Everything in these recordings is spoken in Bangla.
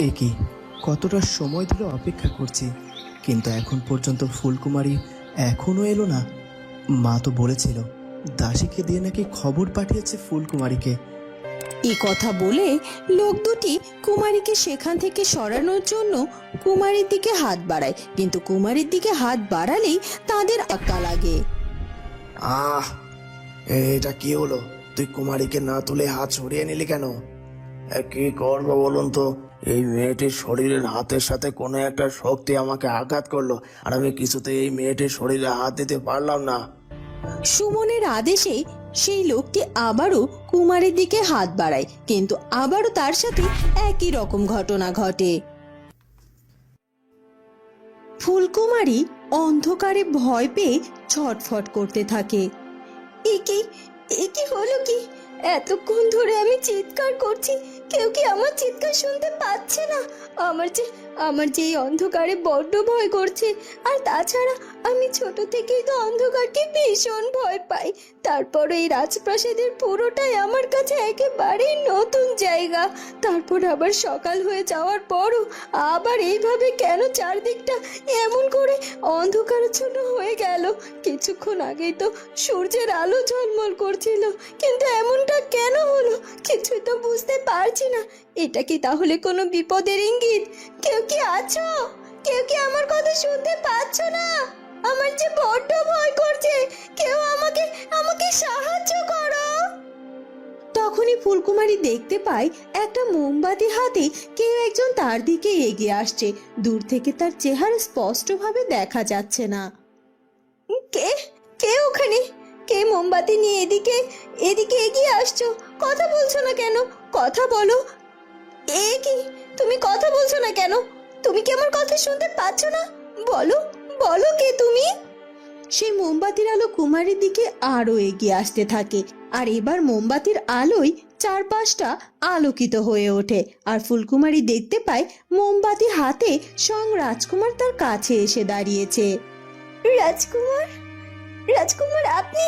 এ কি? কতটা সময় ধরে অপেক্ষা করছি। কিন্তু এখন পর্যন্ত ফুলকুমারী এখনও এলো না। মা তো বলেছিল দাসীকে দিয়ে নাকি খবর পাঠিয়েছে ফুলকুমারীকে। এ কথা বলে লোক দুটি কুমারীকে সেখান থেকে সরানোর জন্য কুমারীর দিকে হাত বাড়ায়। কিন্তু কুমারীর দিকে হাত বাড়ালেই তাদের আক্কা লাগে। আহ এটা কি হলো? তুই কুমারীকে না তুলে হাত সরিয়ে নিলি কেন? কি করব বলুন তো? এই মেয়েটির শরীরের হাতের সাথে কোনো একটা শক্তি আমাকে আঘাত করল, আর আমি কিছুতে এই মেয়েটির শরীরে হাত দিতে পারলাম না। সুমনের আদেশে সেই লোকটি আবারও কুমারের দিকে হাত বাড়ায়, কিন্তু আবারও তার সাথে একই রকম ঘটনা ঘটে। ফুলকুমারী অন্ধকারে ভয় পেয়ে ছটফট করতে থাকে। এ কি এ কি হলো কি? এতক্ষণ ধরে আমি চিৎকার করছি কেউ কি আমার চিৎকার শুনতে পাচ্ছে না? আমার যে আমার যে এই অন্ধকারে বড্ড ভয় করছে, আর তাছাড়া আমি ছোট থেকেই তো অন্ধকারকে ভীষণ ভয় পাই। তারপর এই রাজপ্রাসাদের পুরোটাই আমার কাছে একেবারেই নতুন জায়গা। তারপর আবার সকাল হয়ে যাওয়ার পরও আবার এইভাবে কেন চারদিকটা এমন করে অন্ধকারাচ্ছন্ন হয়ে গেল? কিছুক্ষণ আগেই তো সূর্যের আলো ঝলমল করছিল, কিন্তু এমনটা কেন হলো কিছুই তো বুঝতে পারছি না। এটা কি তাহলে কোনো বিপদের ইঙ্গিত? কেউ কি আছো? কেউ কি আমার কথা শুনতে পাচ্ছ না? আমার যে বড্ড ভয় করছে, কেউ আমাকে আমাকে সাহায্য করো। তখনই ফুলকুমারী দেখতে পায় একটা মোমবাতি হাতে কেউ একজন তার দিকে এগিয়ে আসছে। দূর থেকে তার চেহারা স্পষ্টভাবে দেখা যাচ্ছে না। কে? কে ওখানে? কে মোমবাতি নিয়ে এদিকে এদিকে এগিয়ে আসছো? কথা বলছো না কেন? কথা বলো। এ কি? তুমি কথা বলছো না কেন? তুমি কি আমার কথা শুনতে পাচ্ছ না? বলো বলো কে তুমি? সেই মোমবাতির আলো কুমারীর দিকে আরও এগিয়ে আসতে থাকে আর এবার মোমবাতির আলোয় চারপাশটা আলোকিত হয়ে ওঠে আর ফুলকুমারী দেখতে পায় মোমবাতি হাতে সং রাজকুমার তার কাছে এসে দাঁড়িয়েছে। রাজকুমার? রাজকুমার আপনি?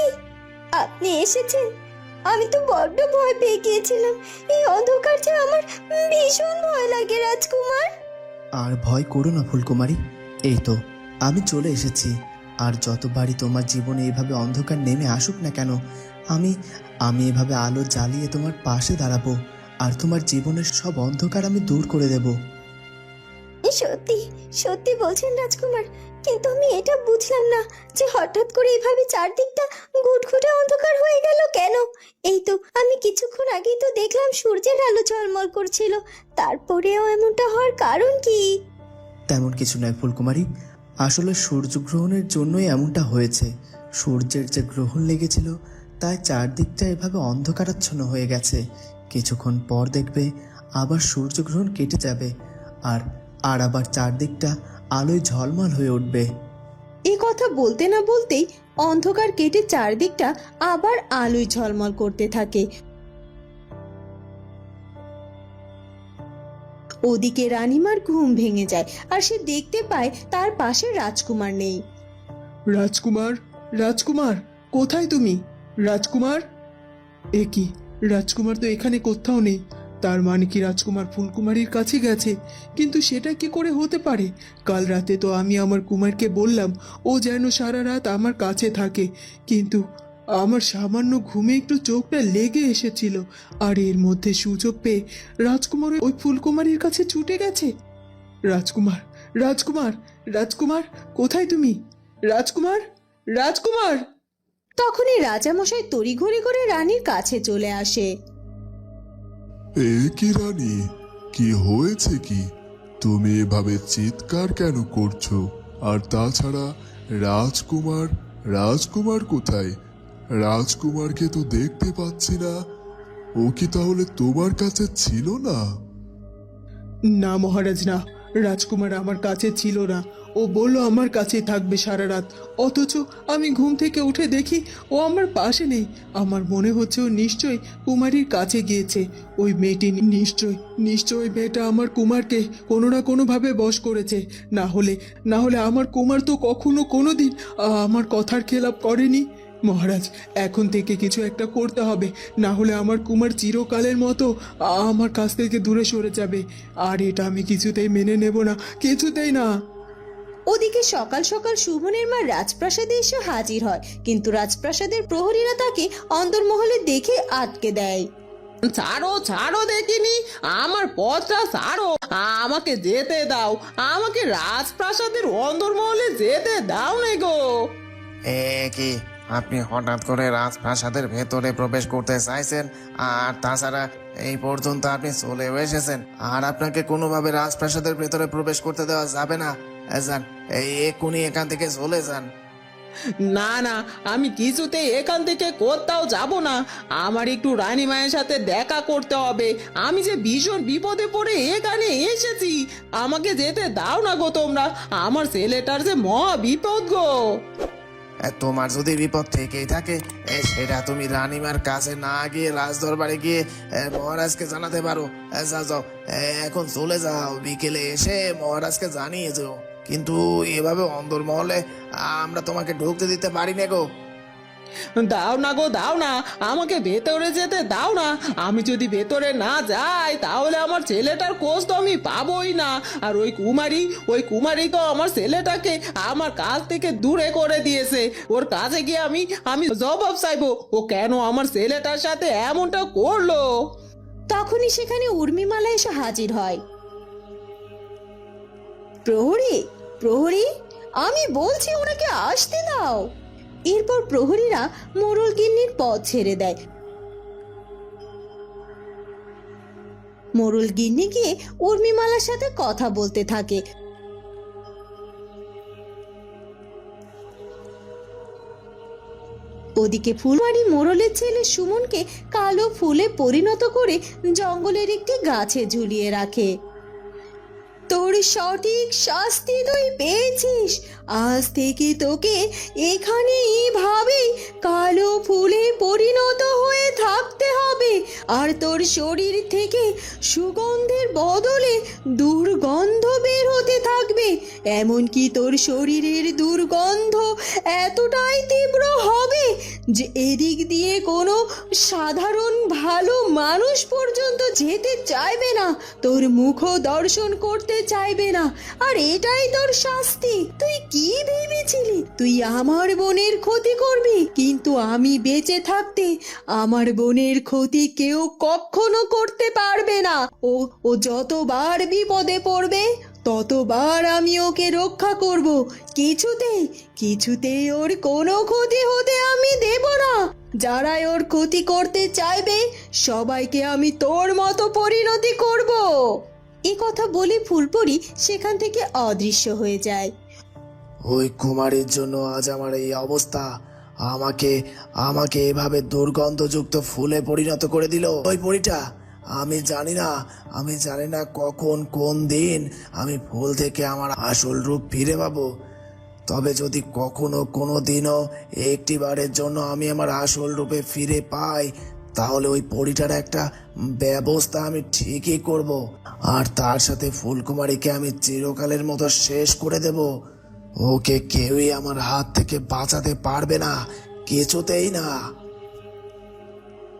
আপনি এসেছেন? আমি তো বড্ড ভয় পেয়ে গিয়েছিলাম। এই অন্ধকার যে আমার ভীষণ ভয় লাগে রাজকুমার। আর ভয় করো না ফুলকুমারী। এই তো আমি চলে এসেছি। আর যতবারই তোমার জীবনে এভাবে অন্ধকার নেমে আসুক না কেন আমি আমি এভাবে আলো জ্বালিয়ে তোমার পাশে দাঁড়াবো। আর তোমার জীবনের সব অন্ধকার আমি দূর করে দেব। সত্যি সত্যি বলছেন রাজকুমার কিন্তু আমি এটা বুঝলাম না যে হঠাৎ করে এভাবে চারদিকটা ঘুটঘুটে অন্ধকার হয়ে গেল কেন? এই তো, আমি কিছুক্ষণ আগেই তো দেখলাম সূর্যের আলো ঝলমল করছিল। তারপরেও এমনটা হওয়ার কারণ কি? তেমন কিছু নয় ফুলকুমারী। আসলে সূর্যগ্রহণের জন্যই এমনটা হয়েছে। সূর্যের যে গ্রহণ লেগেছিল, তাই চারদিকটা এভাবে অন্ধকারাচ্ছন্ন হয়ে গেছে। কিছুক্ষণ পর দেখবে আবার সূর্যগ্রহণ কেটে যাবে। আর আর আবার চারদিকটা আলোয় ঝলমল হয়ে উঠবে। এই কথা বলতে না বলতেই অন্ধকার কেটে চারদিকটা আবার আলোয় ঝলমল করতে থাকে। ওদিকে রানীমার ঘুম ভেঙে যায় আর সে দেখতে পায় তার পাশে রাজকুমার নেই। রাজকুমার রাজকুমার কোথায় তুমি? রাজকুমার? এ কি রাজকুমার তো এখানে কোথাও নেই। তার মানে কি রাজকুমার ফুলকুমারীর কাছে গেছে? কিন্তু সেটা কি করে হতে পারে? কাল রাতে তো আমি আমার কুমারকে বললাম, ও যেন সারা রাত আমার কাছে থাকে। কিন্তু আমার সামান্য ঘুমে একটু চোখটা লেগে এসেছিল। আর এর মধ্যে সুযোগ পেয়ে রাজকুমার ওই ফুলকুমারীর কাছে ছুটে গেছে। রাজকুমার রাজকুমার রাজকুমার, কোথায় তুমি? রাজকুমার রাজকুমার! তখনই রাজামশাই তড়িঘড়ি করে রানীর কাছে চলে আসে। এ কি রানী? কি হয়েছে কি? তুমি এভাবে চিৎকার কেন করছ? আর তাছাড়া রাজকুমার রাজকুমার কোথায়? রাজকুমারকে তো দেখতে পাচ্ছি না। ও কি তাহলে তোমার কাছে ছিল না? না মহারাজ, না। রাজকুমার আমার কাছে ছিল না। ও বলল, আমার কাছে থাকবে সারা রাত। অথচ আমি ঘুম থেকে উঠে দেখি ও আমার পাশে নেই। আমার মনে হচ্ছে ও নিশ্চয়ই কুমারীর কাছে গিয়েছে। ওই মেয়েটি নিশ্চয় নিশ্চয় ওই মেয়েটা আমার কুমারকে কোনো না কোনোভাবে বশ করেছে। না হলে না হলে আমার কুমার তো কখনো কোনো দিন আমার কথার খেলাপ করেনি। মহারাজ এখন থেকে কিছু একটা করতে হবে। না হলে আমার কুমার চিরকালের মতো আমার কাছ থেকে দূরে সরে যাবে। আর এটা আমি কিছুতেই মেনে নেব না কিছুতেই না। ওদিকে সকাল সকাল সুমনের মা রাজপ্রাসাদে এসে হাজির হয়। কিন্তু রাজপ্রাসাদের প্রহরীরা তাকে অন্দরমহলে দেখে আটকে দেয়। ছাড়ো ছাড়ো দেখিনি আমার পথটা ছাড়ো। আমাকে যেতে দাও আমাকে রাজপ্রাসাদের অন্দরমহলে যেতে দাও না গো। এ কি? আপনি হঠাৎ করে রাজপ্রাসাদের ভেতরে প্রবেশ করতে চাইছেন, আর তাছাড়া এই পর্যন্ত আপনি চলেও এসেছেন, আর আপনাকে কোনোভাবে রাজপ্রাসাদের ভেতরে প্রবেশ করতে দেওয়া যাবে না। যান, এই এক্ষুনি এখান থেকে চলে যান। না না, আমি কিছুতেই এখান থেকে কোথাও যাব না। আমার একটু রানী মায়ের সাথে দেখা করতে হবে। আমি যে ভীষণ বিপদে পড়ে এখানে এসেছি, আমাকে যেতে দাও না গো তোমরা। আমার ছেলেটার যে মহা বিপদ গো। তোমার যদি বিপদ থেকেই থাকে সেটা তুমি রানিমার কাছে না গিয়ে রাজদরবারে গিয়ে মহারাজকে জানাতে পারো। যা যাও এখন চলে যাও, বিকেলে এসে মহারাজকে জানিয়ে যাও। কিন্তু এভাবে অন্দর মহলে আমরা তোমাকে ঢুকতে দিতে পারি না গো। দাও না গো, দাও না। আমাকে ভেতরে যেতে দাও না। আমি যদি ভেতরে না যাই, তাহলে আমার ছেলেটার খোঁজ তো আমি পাবোই না। আর ওই কুমারী ওই কুমারী তো আমার ছেলেটাকে আমার কাছ থেকে দূরে করে দিয়েছে। ওর কাছে গিয়ে আমি আমি জবাব চাইব, ও কেন আমার ছেলেটার সাথে এমনটা করল? তখনই সেখানে উর্মিমালা এসে হাজির হয়। প্রহরী প্রহরী, আমি বলছি ওনাকে আসতে দাও। এরপর প্রহরীরা মোরল গিন্নির পথ ছেড়ে দেয়। মোরল গিন্নি গিয়ে উর্মিমালার সাথে কথা বলতে থাকে। ওদিকে ফুলবাড়ি মোড়লের ছেলে সুমনকে কালো ফুলে পরিণত করে জঙ্গলের একটি গাছে ঝুলিয়ে রাখে। তোর সঠিক শাস্তি তুই পেয়েছিস। আজ থেকে তোকে এখানে এইভাবেই কালো ফুলে পরিণত হয়ে থাকতে হবে। আর তোর শরীর থেকে সুগন্ধের বদলে দুর্গন্ধ এমনকি তোর শরীরের দুর্গন্ধ এতটাই তীব্র হবে যে এদিক দিয়ে কোনো সাধারণ ভালো মানুষ পর্যন্ত যেতে চাইবে না। তোর মুখ দর্শন করতে চাইবে না। আর এটাই তোর শাস্তি। তুই কি ভেবেছিলি? তুই আমার বোনের ক্ষতি করবি? কিন্তু আমি বেঁচে থাকতে আমার বোনের ক্ষতি কেউ কখনো করতে পারবে না। ও ও যতবার বিপদে পড়বে ততবার আমি ওকে রক্ষা করব। কিছুতেই কিছুতেই ওর কোনো ক্ষতি হতে আমি দেব না। যারাই ওর ক্ষতি করতে চাইবে, সবাইকে আমি তোর মতো পরিণতি করব। এ কথা বলে ফুলপরি সেখান থেকে অদৃশ্য হয়ে যায়। ওই কুমারীর জন্য আজ আমার এই অবস্থা। আমাকে আমাকে এভাবে দুর্গন্ধযুক্ত ফুলে পরিণত করে দিল। ওই পরিটা আমি জানি না, আমি জানি না কখন, কোন দিন আমি ফুল থেকে আমার আসল রূপ ফিরে পাবো। তবে যদি কখনো কোনো দিনও একটি বারের জন্য আমি আমার আসল রূপে ফিরে পাই, তাহলে ওই পরিটার একটা ব্যবস্থা আমি ঠিকই করব। আর তার সাথে ফুলকুমারীকে আমি চিরকালের মতো শেষ করে দেব। ওকে কেউই আমার হাত থেকে বাঁচাতে পারবে না, কিছুতেই না।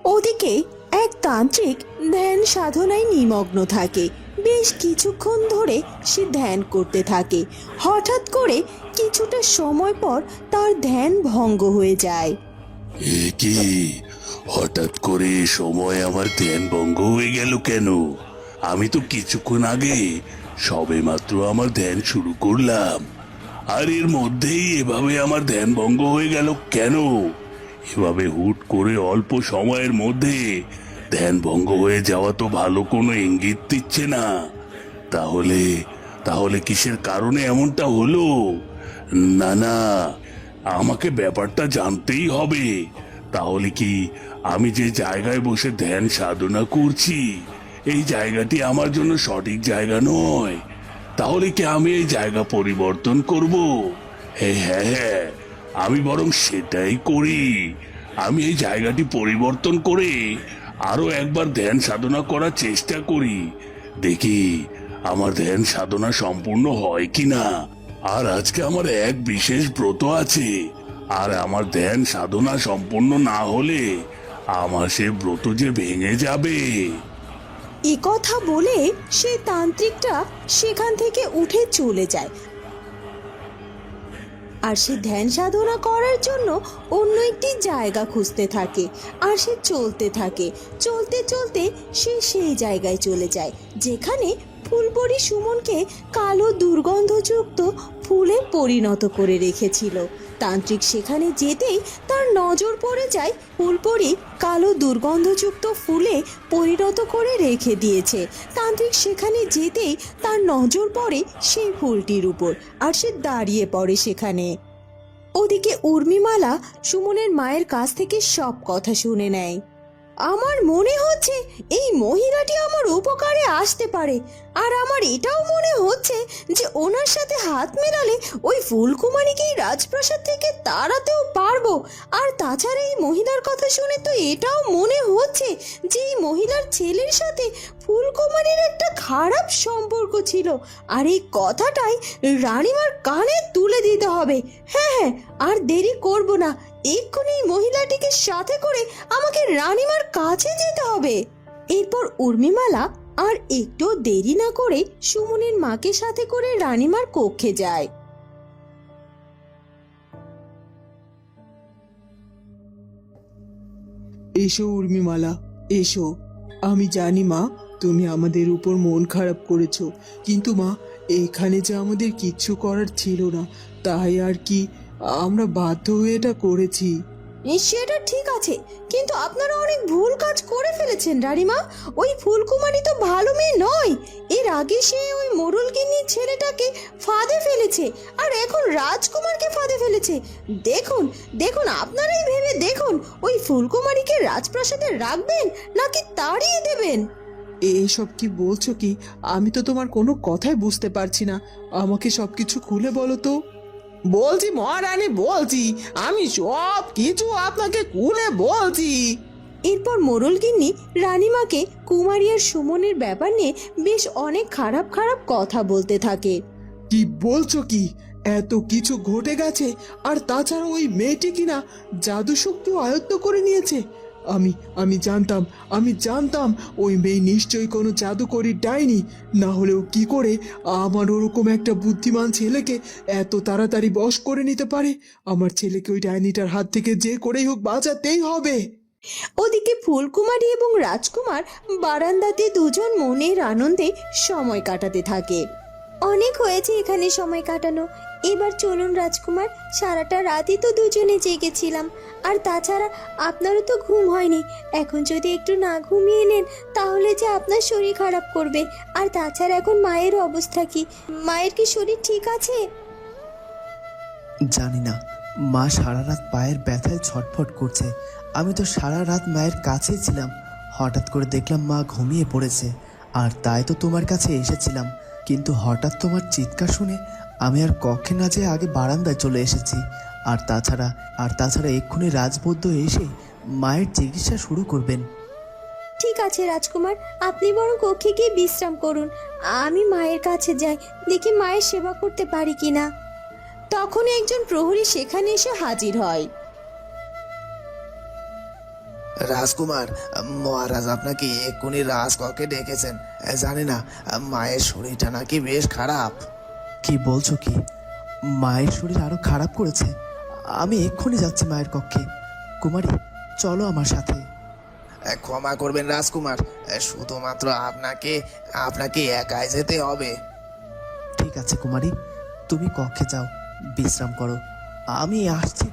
ওদিকে এক তান্ত্রিক ধ্যান সাধনায় নিমগ্ন থাকে। বেশ কিছুক্ষণ ধরে সে ধ্যান করতে থাকে। হঠাৎ করে কিছুটা সময় পর তার ধ্যান ভঙ্গ হয়ে যায়। কি? হঠাৎ করে সময় আমার ধ্যান ভঙ্গ হয়ে গেল কেন? আমি তো কিছুক্ষণ আগে সবে মাত্র আমার ধ্যান শুরু করলাম। আর এর মধ্যেই এভাবে আমার ধ্যান ভঙ্গ হয়ে গেল কেন? এভাবে হুট করে অল্প সময়ের মধ্যে ধ্যান ভঙ্গ হয়ে যাওয়া তো ভালো, কোনো ইঙ্গিত দিচ্ছে না। তাহলে তাহলে কিসের কারণে এমনটা হলো? না না, আমাকে ব্যাপারটা জানতেই হবে। তাহলে কি আমি যে জায়গায় বসে ধ্যান সাধনা করছি, এই জায়গাটি আমার জন্য সঠিক জায়গা নয়। তাহলে কি আমি এই জায়গা পরিবর্তন করব? হ্যাঁ হ্যাঁ হ্যাঁ আমি বরং সেটাই করি। আমি এই জায়গাটি পরিবর্তন করে আরও একবার ধ্যান সাধনা করার চেষ্টা করি। দেখি আমার ধ্যান সাধনা সম্পূর্ণ হয় কি না আর আজকে আমার এক বিশেষ ব্রত আছে। আর আমার ধ্যান সাধনা সম্পূর্ণ না হলে আমার সে ব্রত যে ভেঙে যাবে। কথা বলে সেই তান্ত্রিকটা সেখান থেকে উঠে চলে যায়। আর সে ধ্যান সাধনা করার জন্য অন্য একটি জায়গা খুঁজতে থাকে, আর সে চলতে থাকে। চলতে চলতে সে সেই জায়গায় চলে যায়, যেখানে ফুলপরি সুমনকে কালো দুর্গন্ধযুক্ত ফুলে পরিণত করে রেখেছিল। তান্ত্রিক সেখানে যেতেই তার নজর পড়ে যায় ফুলপরি কালো দুর্গন্ধযুক্ত ফুলে পরিণত করে রেখে দিয়েছে। তান্ত্রিক সেখানে যেতেই তার নজর পড়ে সেই ফুলটির উপর আর সে দাঁড়িয়ে পড়ে সেখানে। ওদিকে উর্মিমালা সুমনের মায়ের কাছ থেকে সব কথা শুনে নেয়। আমার মনে হচ্ছে এই মহিলাটি আমার উপকারে আসতে পারে। আর আমার এটাও মনে হচ্ছে যে ওনার সাথে হাত মেলালে ওই ফুলকুমারীকে এই রাজপ্রাসাদ থেকে তাড়াতেও পারব। আর তাছাড়া এই মহিলার কথা শুনে তো এটাও মনে হচ্ছে যে এই মহিলার ছেলের সাথে ফুলকুমারীর একটা খারাপ সম্পর্ক ছিল। আর এই কথাটাই রানীমার কানে তুলে দিতে হবে। হ্যাঁ হ্যাঁ আর দেরি করব না। এক্ষুনি এই মহিলাটিকে সাথে করে আমাকে রানীমার কাছে যেতে হবে। এরপর উর্মিমালা আর একটু দেরি না করে সুমনের মাকে সাথে করে রানিমার কক্ষে যায়। এসো উর্মিমালা, এসো। আমি জানি মা, তুমি আমাদের উপর মন খারাপ করেছ। কিন্তু মা, এখানে যে আমাদের কিচ্ছু করার ছিল না, তাই আর কি আমরা বাধ্য হয়ে এটা করেছি? সেটা ঠিক আছে। কিন্তু আপনারা অনেক ভুল কাজ করে ফেলেছেন, রানীমা। ওই ফুলকুমারী তো ভালো মেয়ে নয়। এর আগে সে ওই মোরলগিন্নির ছেলেটাকে ফাঁদে ফেলেছে, আর এখন রাজকুমারকে ফাঁদে ফেলেছে। দেখুন দেখুন, আপনারাই ভেবে দেখুন, ওই ফুলকুমারীকে রাজপ্রাসাদে রাখবেন নাকি তাড়িয়ে দেবেন? এইসব কি বলছো কি? আমি তো তোমার কোনো কথাই বুঝতে পারছি না। আমাকে সবকিছু খুলে বলো তো। বলছি মহারানী বলছি। আমি সব কিছু আপনাকে খুলে বলছি। এরপর মোরলগিন্নি রানীমাকে কুমারী আর সুমনের ব্যাপার নিয়ে বেশ অনেক খারাপ খারাপ কথা বলতে থাকে। কি বলছো কি? এত কিছু ঘটে গেছে আর তাছাড়া ওই মেয়েটি কিনা জাদু শক্তি আয়ত্ত করে নিয়েছে। আমি আমি জানতাম আমি জানতাম ওই মেয়ে নিশ্চয়ই কোনো জাদুকরি ডাইনি। না হলেও কি করে আমার ওরকম একটা বুদ্ধিমান ছেলেকে এত তাড়াতাড়ি বশ করে নিতে পারে? আমার ছেলেকে ওই ডাইনিটার হাত থেকে যে করেই হোক বাঁচাতেই হবে। ওদিকে ফুলকুমারী এবং রাজকুমার বারান্দাতে দুজন মনের আনন্দে সময় কাটাতে থাকে। অনেক হয়েছে এখানে সময় কাটানো। এবার চলুন রাজকুমার, সারাটা রাতই তো দুজনে জেগেছিলাম। আর তাছাড়া আপনারও তো ঘুম হয়নি। এখন যদি একটু না ঘুমিয়ে নেন, তাহলে যে আপনার শরীর খারাপ করবে। আর তাছাড়া এখন মায়ের অবস্থা কি? মায়ের কি শরীর ঠিক আছে? জানি না। মা সারা রাত পায়ের ব্যথায় ছটফট করছে। আমি তো সারা রাত মায়ের কাছেই ছিলাম। হঠাৎ করে দেখলাম মা ঘুমিয়ে পড়েছে। আর তাই তো তোমার কাছে এসেছিলাম। কিন্তু হঠাৎ তোমার চিৎকার শুনে আমি আর কক্ষে না যেয়ে আগে বারান্দায় চলে এসেছি। আর তাছাড়া আর তাছাড়া এক্ষুনি রাজবৈদ্য এসে মায়ের চিকিৎসা শুরু করবেন। ঠিক আছে রাজকুমার আপনি বরং কক্ষে গিয়ে বিশ্রাম করুন। আমি মায়ের কাছে যাই দেখি মায়ের সেবা করতে পারি কিনা। তখন একজন প্রহরী সেখানে এসে হাজির হয়। রাজকুমার মহারাজ আপনাকে এক্ষুনি রাজকক্ষে ডেকেছেন। জানি না মায়ের শরীরটা নাকি বেশ খারাপ। কি বলছো কি? মায়ের শরীর আরও খারাপ করেছে। আমি এক্ষুনি যাচ্ছি মায়ের কক্ষে। কুমারী চলো আমার সাথে। ক্ষমা করবেন রাজকুমার। শুধুমাত্র আপনাকে আপনাকে একাই যেতে হবে। ঠিক আছে কুমারী তুমি কক্ষে যাও বিশ্রাম করো। আমি আসছি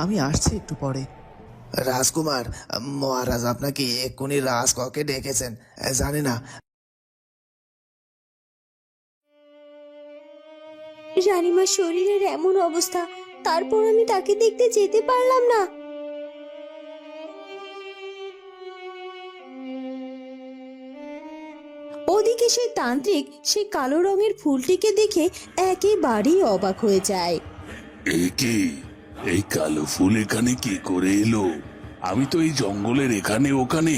আমি আসছি একটু পরে। রাজকুমার মহারাজ আপনাকে এক্ষুনি রাজকক্ষে ডেকেছেন। জানি না রানীমার শরীরের এমন অবস্থা, তারপর আমি তাকে দেখতে যেতে পারলাম না। ওদিকে সেই তান্ত্রিক সেই কালো রঙের ফুলটিকে দেখে একেবারেই অবাক হয়ে যায়। এই কালো ফুল এখানে কি করে এলো? আমি তো এই জঙ্গলের এখানে ওখানে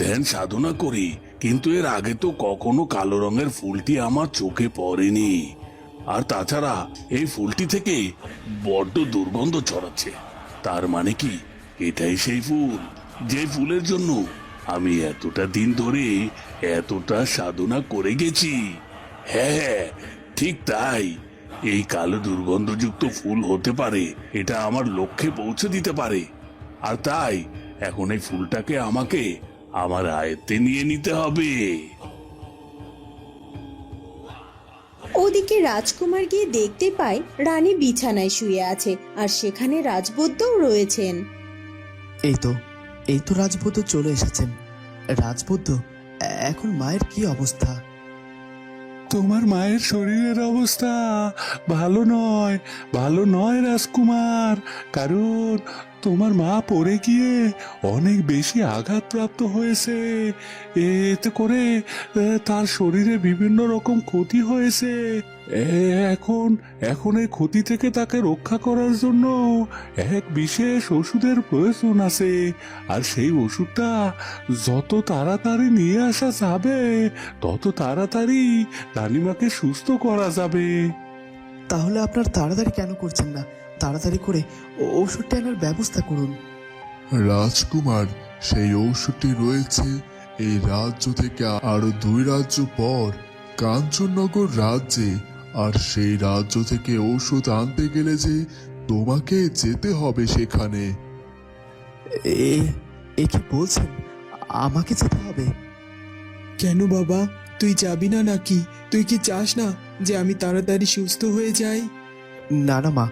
ধ্যান সাধনা করি, কিন্তু এর আগে তো কখনো কালো রঙের ফুলটি আমার চোখে পড়েনি। আর তাছাড়া এই ফুলটি থেকে বড্ড দুর্গন্ধ ছড়াচ্ছে। তার মানে কি? এটাই সেই ফুল। যে ফুলের জন্য আমি এতটা দিন ধরে এতটা সাধনা করে গেছি। হ্যাঁ ঠিক তাই। এই কালো দুর্গন্ধযুক্ত ফুল হতে পারে, এটা আমার লক্ষ্যে পৌঁছে দিতে পারে। আর তাই এখন এই ফুলটাকে আমাকে আমার আয়ত্তে নিয়ে নিতে হবে। ওদিকে রাজকুমার গিয়ে দেখতে পায় রানী বিছানায় শুয়ে আছে, আর সেখানে রাজবদ্যও রয়েছেন। এই তো এই তো রাজবৌদ্ধ চলে এসেছেন। রাজবৌদ্ধ এখন মায়ের কি অবস্থা? তোমার মায়ের শরীরের অবস্থা ভালো নয় ভালো নয় রাজকুমার, কারণ তোমার মা পড়ে গিয়ে অনেক বেশি আঘাতপ্রাপ্ত হয়েছে। এতে করে তার শরীরে বিভিন্ন রকম ক্ষতি হয়েছে। এখন এখন এই ক্ষতি থেকে তাকে রক্ষা করার জন্য এক বিশেষ ওষুধের প্রয়োজন আছে। আর সেই ওষুধটা যত তাড়াতাড়ি নিয়ে আসা যাবে তত তাড়াতাড়ি রানিমাকে সুস্থ করা যাবে। তাহলে আপনার তাড়াতাড়ি কেন করছেন না? তাড়াতাড়ি করে ওষুধটা আনার ব্যবস্থা করুন। রাজকুমার সেই ঔষধটি রয়েছে এই রাজ্য থেকে আরও দুই রাজ্য পর কাঞ্চননগর রাজ্যে। আর সেই রাজ্য থেকে ঔষধ আনতে গেলে যে তোমাকে যেতে হবে সেখানে। এ এ কি বলছেন? আমাকে যেতে হবে। কেন বাবা? তুই যাবি না নাকি? তুই কি চাস না যে আমি তাড়াতাড়ি সুস্থ হয়ে যাই? না না মা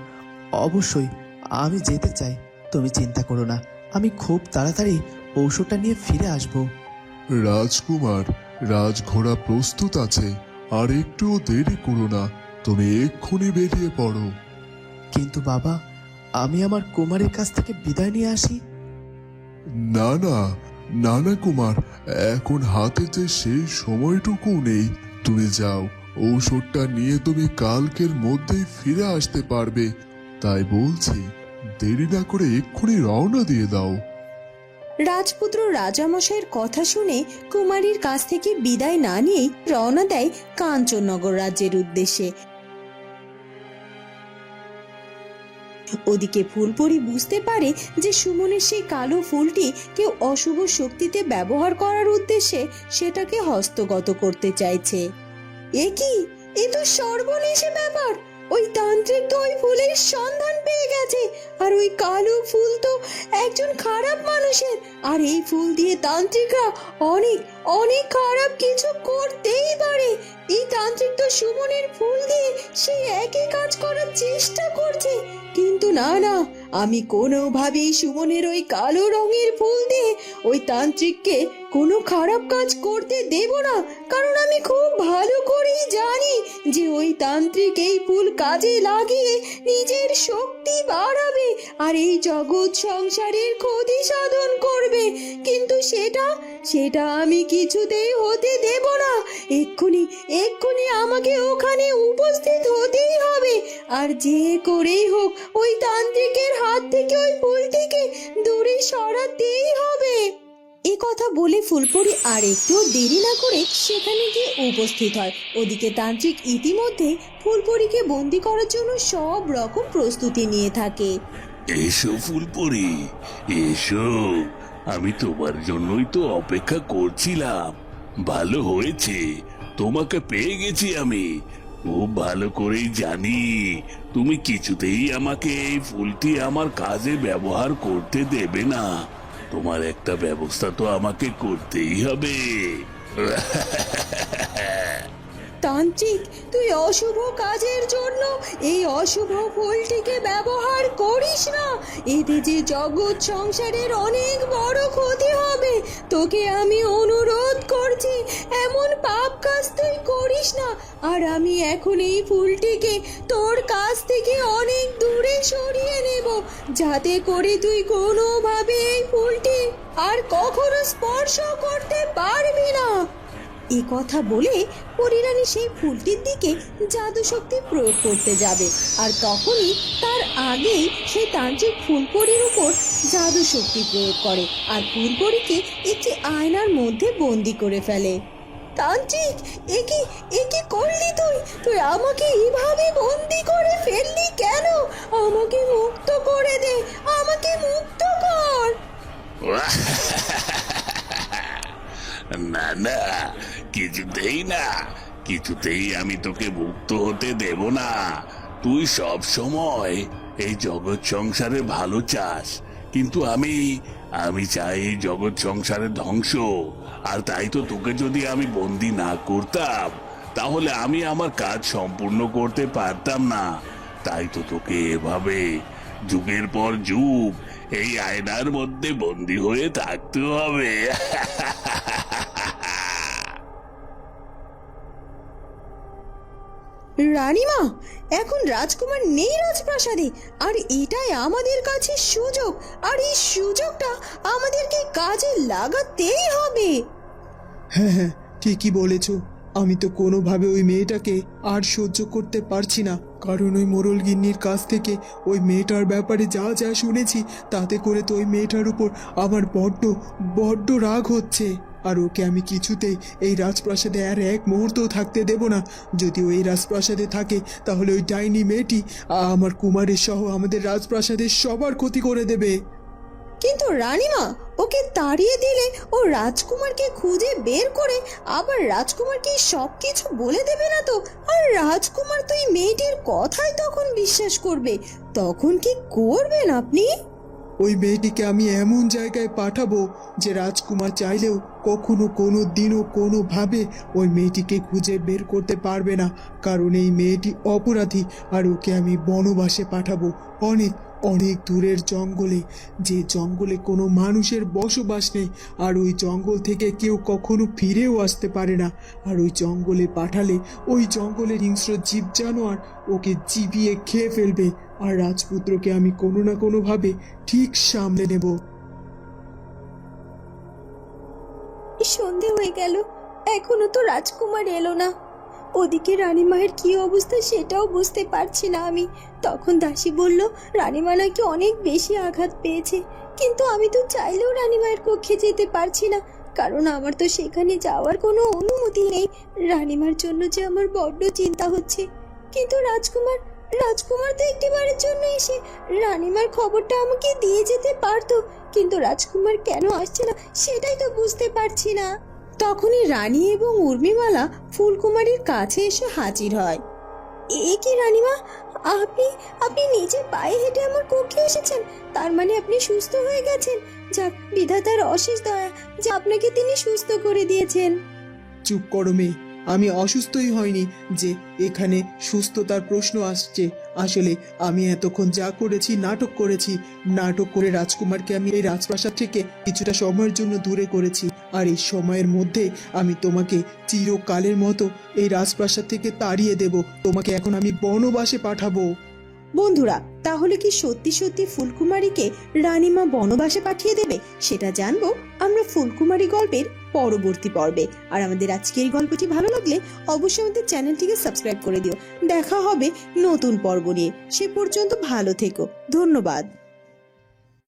অবশ্যই আমি যেতে চাই। তুমি চিন্তা করো না আমি খুব তাড়াতাড়ি ঔষধটা নিয়ে ফিরে আসব। রাজকুমার রাজঘোড়া প্রস্তুত আছে। আর একটুও দেরি করো না তুমি এক্ষুনি বেরিয়ে পড়ো। কিন্তু বাবা আমি আমার কুমারের কাছ থেকে বিদায় নিয়ে আসি। না না না না কুমার এখন হাতে যে সেই সময়টুকু নেই। তুমি যাও ঔষধটা নিয়ে তুমি কালকের মধ্যেই ফিরে আসতে পারবে। তাই বলছি দেরি না করে এক্ষুনি রওনা দিয়ে দাও। রাজপুত্র রাজামশাইয়ের কথা শুনে কুমারীর কাছ থেকে বিদায় না নিয়েই রওনা দেয় কাঞ্চননগর রাজ্যের উদ্দেশ্যে। ওদিকে ফুলপরি বুঝতে পারে যে সুমনের সেই কালো ফুলটি কেউ অশুভ শক্তিতে ব্যবহার করার উদ্দেশ্যে সেটাকে হস্তগত করতে চাইছে। এ কি? এ তো সর্বনেশে ব্যাপার! ওই তান্ত্রিক তো ওই ফুলের সন্ধান পেয়ে গেছে। আর ওই কালো ফুল তো একজন খারাপ মানুষের। আর এই ফুল দিয়ে তান্ত্রিকরা অনেক অনেক খারাপ কিছু করতেই পারে। এই তান্ত্রিক তো সুমনের ফুল দিয়ে সেই একই কাজ করার চেষ্টা করছে। কিন্তু না না, আমি কোনোভাবেই সুমনের ওই কালো রঙের ফুল দিয়ে ওই তান্ত্রিককে কোনো খারাপ কাজ করতে দেব না, কারণ আমি খুব ভালো করেই জানি যে ওই তান্ত্রিক এই ফুল কাজে লাগিয়ে নিজের শক্তি বাড়াবে আর এই জগৎ সংসারের ক্ষতি সাধন করবে। কিন্তু সেটা সেটা আমি কিছুতেই হতে দেব না। এক্ষুনি এক্ষুনি আমাকে ওখানে উপস্থিত হতেই হবে। আর যে করেই হোক, ওই তান্ত্রিকের হাত থেকে ওই ফুলটিকে দূরে সরাতেই হবে। এ কথা বলে ফুলপরি আর একটু দেরি না করে সেখানে গিয়ে উপস্থিত হয়। ওদিকে তান্ত্রিক ইতিমধ্যে ফুলপুরিকে বন্দি করার জন্য সব রকম প্রস্তুতি নিয়ে থাকে। এসো ফুলপরি, এসো। আমি তোমার জন্যই তো অপেক্ষা করছিলাম। ভালো হয়েছে, তোমাকে পেয়ে গেছি আমি। খুব ভালো করেই জানি, তুমি কিছুতেই আমাকে এই ফুলটি আমার কাজে ব্যবহার করতে দেবে না। তোমার একটা ব্যবস্থা তো আমাকে করতেই হবে। তান্ত্রিক তুই অশুভ কাজের জন্য এই অশুভ ফুলটিকে ব্যবহার করিস না। এতে যে জগৎ সংসারের অনেক বড় ক্ষতি হবে, তোকে আমি অনুরোধ করছি, এমন পাপ কাজ তুই করিস না। আর আমি এখন এই ফুলটিকে তোর কাছ থেকে অনেক দূরে সরিয়ে নেব, যাতে করে তুই কোনোভাবে এই ফুলটি আর কখনো স্পর্শ করতে পারবি না। এ কথা বলে পরিরানী সেই ফুলটির দিকে জাদু শক্তি প্রয়োগ করতে যাবে। আর তখনই তার আগেই সেই তান্ত্রিক ফুলপরির উপর জাদু শক্তি প্রয়োগ করে আর ফুলপরিকে একটি আয়নার মধ্যে বন্দি করে ফেলে। তান্ত্রিক, এ কি এ কি করলি তুই? তুই আমাকে এভাবে বন্দি করে ফেললি কেন? আমাকে মুক্ত করে দে, আমাকে মুক্ত কর। না না, কিছুতেই না। কিছুতেই আমি তোকে মুক্ত হতে দেব না। তুই সব সময় এই জগৎ সংসারে ভালো চাস। কিন্তু আমি আমি চাই এই জগৎ সংসারে ধ্বংস। আর তাই তো তোকে যদি আমি বন্দি না করতাম, তাহলে আমি আমার কাজ সম্পূর্ণ করতে পারতাম না। তাই তো তোকে এভাবে যুগের পর যুগ এই আয়নার মধ্যে বন্দি হয়ে থাকতে হবে। রানীমা এখন রাজকুমার নেই রাজপ্রাসাদে আর এটাই আমাদের কাছে সুযোগ আর এই সুযোগটা আমাদেরকে কাজে লাগাতেই হবে। হ্যাঁ হ্যাঁ ঠিকই বলেছ। আমি তো কোনোভাবে ওই মেয়েটাকে আর সহ্য করতে পারছি না। কারণ ওই মোরল গিন্নির কাছ থেকে ওই মেয়েটার ব্যাপারে যা যা শুনেছি, তাতে করে তো ওই মেয়েটার উপর আমার বড্ড বড্ড রাগ হচ্ছে। আর ওকে আমি কিছুতেই এই রাজপ্রাসাদে আর এক মুহূর্তও থাকতে দেব না। যদি ওই রাজপ্রাসাদে থাকে, তাহলে ওই ডাইনি মেয়েটি আমার কুমারের সহ আমাদের রাজপ্রাসাদের সবার ক্ষতি করে দেবে। কিন্তু রানীমা, ওকে তাড়িয়ে দিলে ও রাজকুমারকে খুঁজে বের করে আবার রাজকুমারকে সব কিছু বলে দেবে না তো? আর রাজকুমার তো এই মেয়েটির কথাই তখন বিশ্বাস করবে। তখন কি করবেন আপনি? ওই মেয়েটিকে আমি এমন জায়গায় পাঠাবো যে রাজকুমার চাইলেও কখনো কোনো দিনও কোনোভাবে ওই মেয়েটিকে খুঁজে বের করতে পারবে না। কারণ এই মেয়েটি অপরাধী আর ওকে আমি বনবাসে পাঠাবো। অনেক অনেক দূরের জঙ্গলে। যে জঙ্গলে কোনো মানুষের বসবাস নেই, আর ওই জঙ্গল থেকে কেউ কখনো ফিরেও আসতে পারে না। আর ওই জঙ্গলে পাঠালে ওই জঙ্গলের হিংস্র জীব জানোয়ার ওকে চিবিয়ে খেয়ে ফেলবে, আর রাজপুত্রকে আমি কোনো না কোনোভাবে ঠিক সামলে নেব। সন্ধে হয়ে গেল, এখনও তো রাজকুমার এলো না। ওদিকে রানীমায়ের কি অবস্থা সেটাও বুঝতে পারছি না আমি। তখন দাসী বলল রানীমা নাকি অনেক বেশি আঘাত পেয়েছে? কিন্তু আমি তো চাইলেও রানীমায়ের কক্ষে যেতে পারছি না। কারণ আমার তো সেখানে যাওয়ার কোনো অনুমতি নেই। রানীমার জন্য যে আমার বড্ড চিন্তা হচ্ছে। কিন্তু রাজকুমার রাজকুমার তো একটি একটিবারের জন্য এসে রানীমার খবরটা আমাকে দিয়ে যেতে পারতো। কিন্তু রাজকুমার কেন আসছে না, সেটাই তো বুঝতে পারছি না। তখনই রানী এবং উর্মিমালা ফুলকুমারীর কাছে এসে হাজির হয়। এ কি রানীমা? আপনি আপনি নিজে পায়ে হেঁটে আমার কক্ষে এসেছেন। তার মানে আপনি সুস্থ হয়ে গেছেন। যাক, বিধাতার অশেষ দয়া, যে আপনাকে তিনি সুস্থ করে দিয়েছেন। চুপ করো মেয়ে আমি অসুস্থই হয়নি যে এখানে সুস্থতার প্রশ্ন আসছে। আসলে আমি এতক্ষণ যা করেছি, নাটক করেছি। নাটক করে রাজকুমারকে আমি এই রাজপ্রাসাদ থেকে কিছুটা সময়ের জন্য দূরে করেছি। আর এই সময়ের মধ্যে আমি তোমাকে চিরকালের মতো এই রাজপ্রাসাদ থেকে তাড়িয়ে দেব। তোমাকে এখন আমি বনবাসে পাঠাবো। বন্ধুরা, তাহলে কি সত্যি সত্যি ফুলকুমারীকে রানীমা বনবাসে পাঠিয়ে দেবে? সেটা জানব। আমরা ফুলকুমারী গল্পের পরবর্তী পর্বে। আর আমাদের আজকের এই গল্পটি ভালো লাগলে অবশ্যই আমাদের চ্যানেলটিকে সাবস্ক্রাইব করে দিও। দেখা হবে নতুন পর্ব নিয়ে। সে পর্যন্ত ভালো থেকো। ধন্যবাদ।